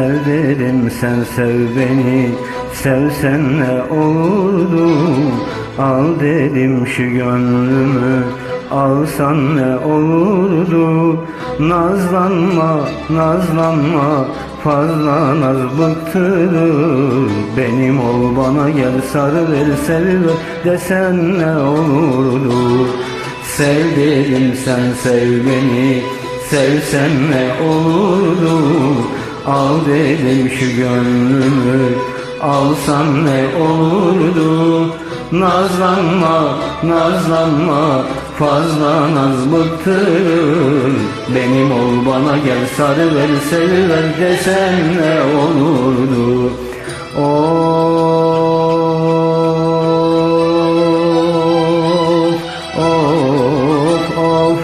dedim sen sev beni Sevsen ne olurdu Al dedim şu gönlümü Alsan ne olurdu Nazlanma, nazlanma Fazla naz bıktırır. Benim ol bana gel sarı ver seviver Desen ne olurdu? Sev dedim sen sev beni Sevsen ne olurdu Al dedim şu gönlümü Alsan ne olurdu? Nazlanma, nazlanma Fazla naz bıktırır. Benim ol bana gel sarı ver seviver Desen ne olurdu? Of, of, of.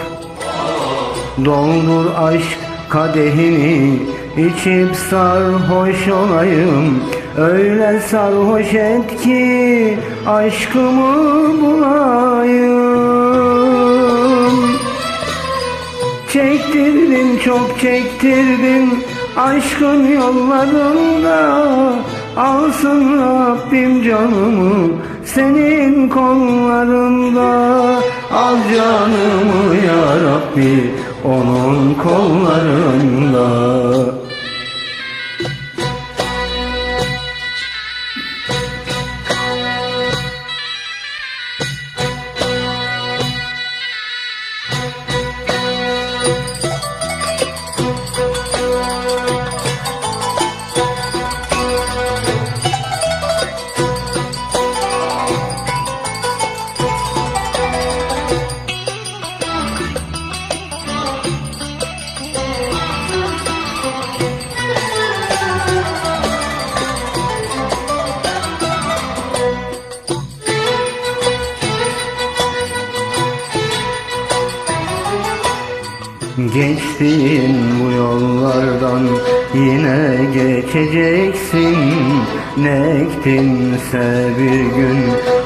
Doldur aşk kadehini içip sarhoş olayım Öyle sarhoş et ki aşkımı bulayım. Çektirdin çok çektirdin aşkın yollarında. Alsın Rabbim canımı senin kollarında. Al canımı ya Rabbi onun kollarında Geçtiğin bu yollardan. Yine geçeceksin. Ne bir gün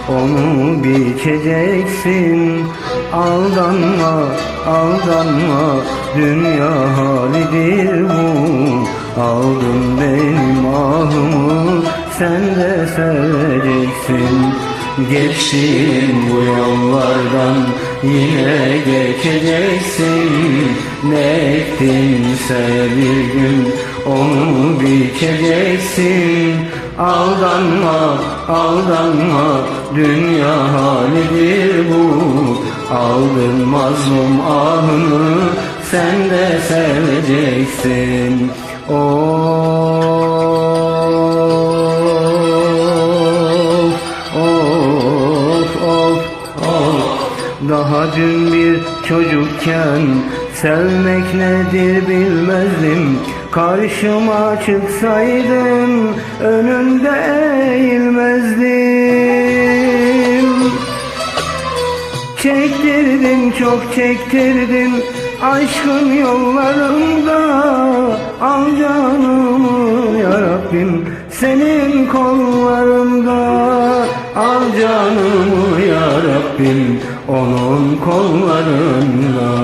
onu biçeceksin. Aldanma, aldanma. Dünya halidir bu. Aldın benim ahımı sen de seveceksin Geçtiğin bu yollardan yine geçeceksin. Ne ektinse bir gün onu biçeceksin. Aldanma, aldanma dünya halidir bu. Aldın mazlum ahını sen de seveceksin. Of, çocukken Sevmek nedir bilmezdim. Karşıma çıksaydın Önünde eğilmezdim. Çektirdin çok çektirdin aşkın yollarında. Al canımı ya Rabbim senin kollarında. Al canımı ya Rabbim onun kollarında